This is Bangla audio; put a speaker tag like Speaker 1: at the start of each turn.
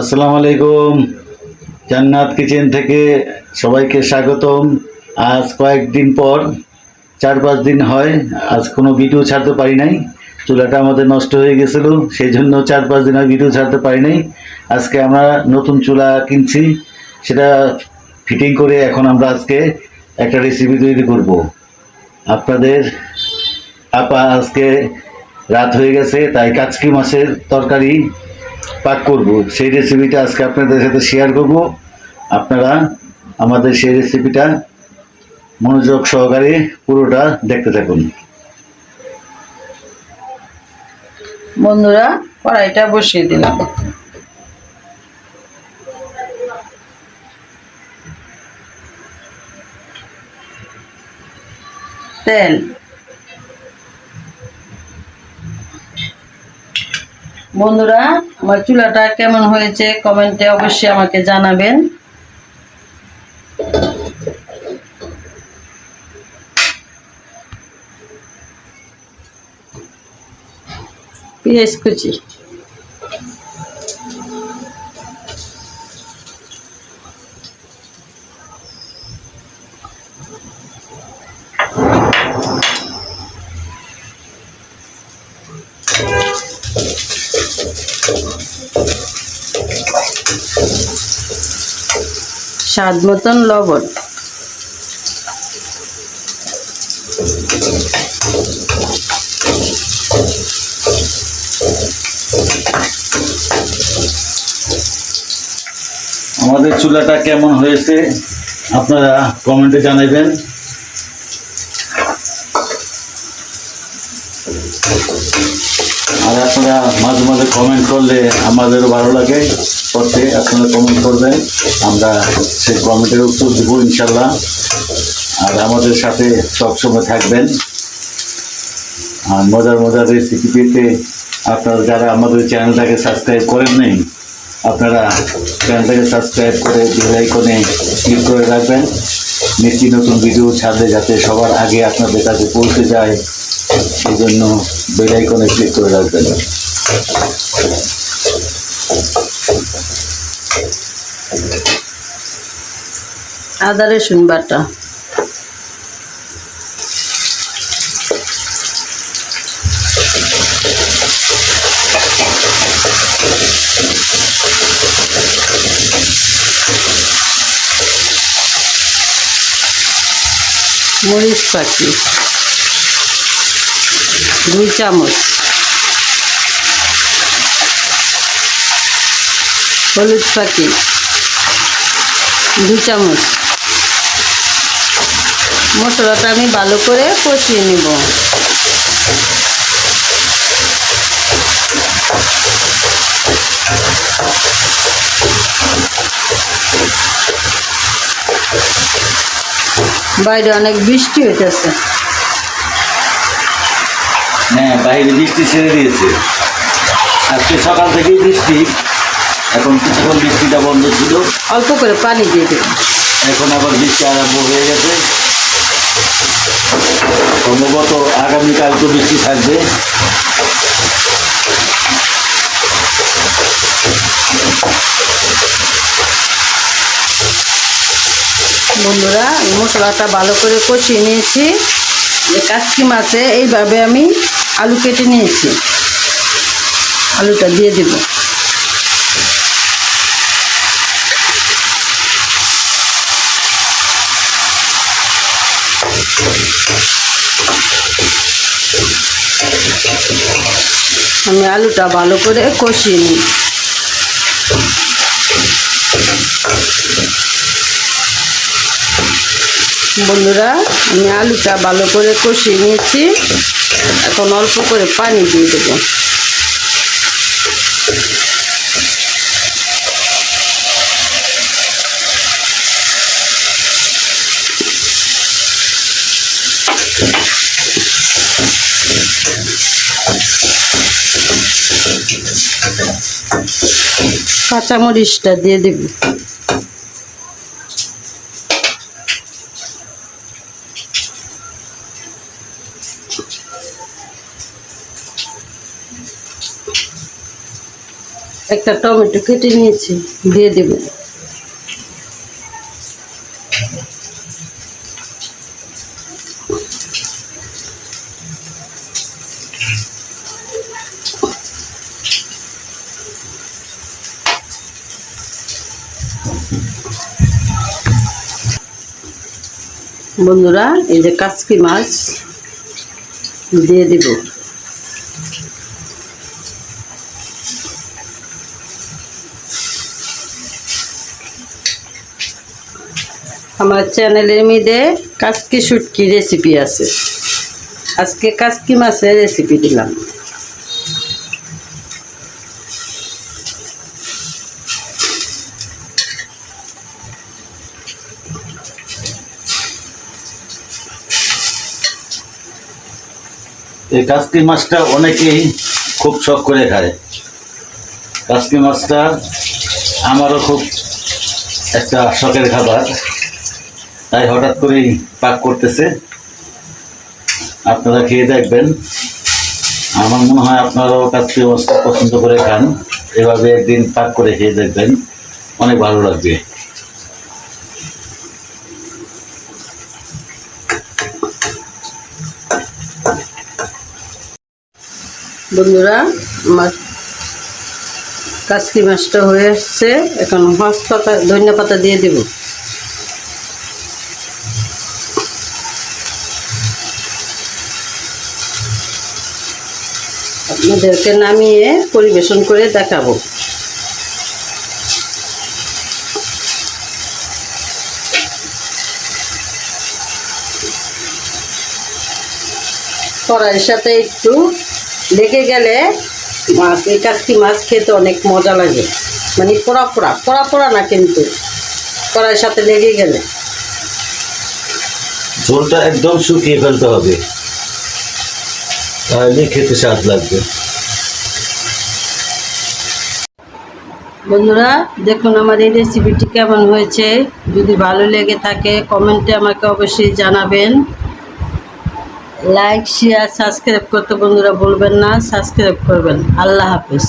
Speaker 1: আসসালামু আলাইকুম। জান্নাত কিচেন থেকে সবাইকে স্বাগতম। আজ কয়েকদিন পর, চার পাঁচ দিন হয়, আজ কোনো ভিডিও ছাড়তে পারি নাই। চুলাটা আমাদের নষ্ট হয়ে গেছিল সেই জন্য চার পাঁচ দিন আর ভিডিও ছাড়তে পারি নাই। আজকে আমরা নতুন চুলা কিনছি, সেটা ফিটিং করে এখন আমরা আজকে একটা রেসিপি তৈরি করব। আপনাদের আপা আজকে রাত হয়ে গেছে, তাই কাচকি মাছের তরকারি পাক করব। সেই রেসিপিটা আজকে আপনাদের সাথে শেয়ার করব। আপনারা আমাদের সেই রেসিপিটা মনোযোগ সহকারে পুরোটা দেখতে থাকুন।
Speaker 2: বন্ধুরা, কড়াইটা বসিয়ে দিলাম। তেল বন্ধুরা আমার চুলাটা কেমন হয়েছে কমেন্টে অবশ্যই আমাকে জানাবেন। পেঁয়াজ কুচি। স্বাদ মতন লবণ।
Speaker 1: আমাদের চুলাটা কেমন হয়েছে আপনারা কমেন্টে জানাবেন। আর আপনারা মাঝে মাঝে কমেন্ট করলে আমাদেরও ভালো লাগে। করতে আপনারা কমেন্ট করবেন। আমরা সেই কমেন্টের উত্তর দেবো ইনশাল্লাহ। আর আমাদের সাথে সবসময় থাকবেন। আর মজার মজার রেসিপি পেতে আপনারা যারা আমাদের চ্যানেলটাকে সাবস্ক্রাইব করেন নেই, আপনারা চ্যানেলটাকে সাবস্ক্রাইব করে বেল ক্লিক করে রাখবেন। নিত্য নতুন ভিডিও ছাড়লে যাতে সবার আগে আপনাদের কাছে পৌঁছে যায়। সেই জন্য বেল আইকনে ক্লিক করে রাখবেন।
Speaker 2: আদা রসুন মরিচ পাখি দুই চামচ। হলুদ পাখি দুই চামচ। মশলাটা আমি ভালো করে কষিয়ে নেব। বাইরে অনেক বৃষ্টি হইতেছে।
Speaker 1: হ্যাঁ বাইরে বৃষ্টি ছেড়ে দিয়েছে। আজকে সকাল থেকেই বৃষ্টি। এখন কিছুক্ষণ বৃষ্টিটা বন্ধ ছিল।
Speaker 2: অল্প করে পানি দিয়ে দেব
Speaker 1: এখন আবার বৃষ্টি আরম্ভ হয়ে গেছে। সম্ভবত আগামীকাল তো বৃষ্টি থাকবে।
Speaker 2: বন্ধুরা মশলাটা ভালো করে কষিয়ে নিয়েছি। যে কাচকি মাছে এইভাবে আমি আলু কেটে নিয়েছি। আলুটা দিয়ে দেব। আমি আলুটা ভালো করে কষিয়ে নিই। বন্ধুরা, আমি আলুটা ভালো করে কষিয়ে নিয়েছি। এখন অল্প করে পানি দিয়ে দেবো। কাঁচামরিচটা দিয়ে দেব। একটা টমেটো কেটে নিয়েছি দিয়ে দেব। বন্ধুরা এই যে কাচকি মাছ দিয়ে দিব। আমার চ্যানেলের মধ্যে কাচকি শুটকি রেসিপি আছে। আজকে কাচকি মাছের রেসিপি দিলাম।
Speaker 1: এই কাসকি মাছটা অনেকেই খুব শখ করে খায়। কাসকি মাছটা আমারও খুব একটা শখের খাবার। তাই হঠাৎ করেই পাক করতেছে। আপনারা খেয়ে দেখবেন। আমার মনে হয় আপনারাও মাছটা পছন্দ করে খান। এভাবে একদিন পাক করে খেয়ে দেখবেন। অনেক ভালো লাগবে।
Speaker 2: বন্ধুরা, আমার কাচকি মাছটা হয়ে আসছে। এখন হস পাতা ধনিয়া পাতা দিয়ে দেব। আপনাদেরকে নামিয়ে পরিবেশন করে দেখাবো। কড়াইয়ের সাথে একটু লেগে গেলে মাছ, এই কাচকি মাছ খেতে অনেক মজা লাগে। মানে পোড়া পোড়া পোড়া পোড়া না কিন্তু, কড়াইয়ের সাথে লেগে গেলে।
Speaker 1: ঝোলটা একদম শুকিয়ে ফেলতে হবে। তাহলে খেতে স্বাদ লাগবে।
Speaker 2: বন্ধুরা, দেখুন আমার এই রেসিপিটি কেমন হয়েছে। যদি ভালো লেগে থাকে, কমেন্টে আমাকে অবশ্যই জানাবেন। লাইক শেয়ার সাবস্ক্রাইব করতে বন্ধুরা বলবেন না। সাবস্ক্রাইব করবেন। আল্লাহ হাফিজ।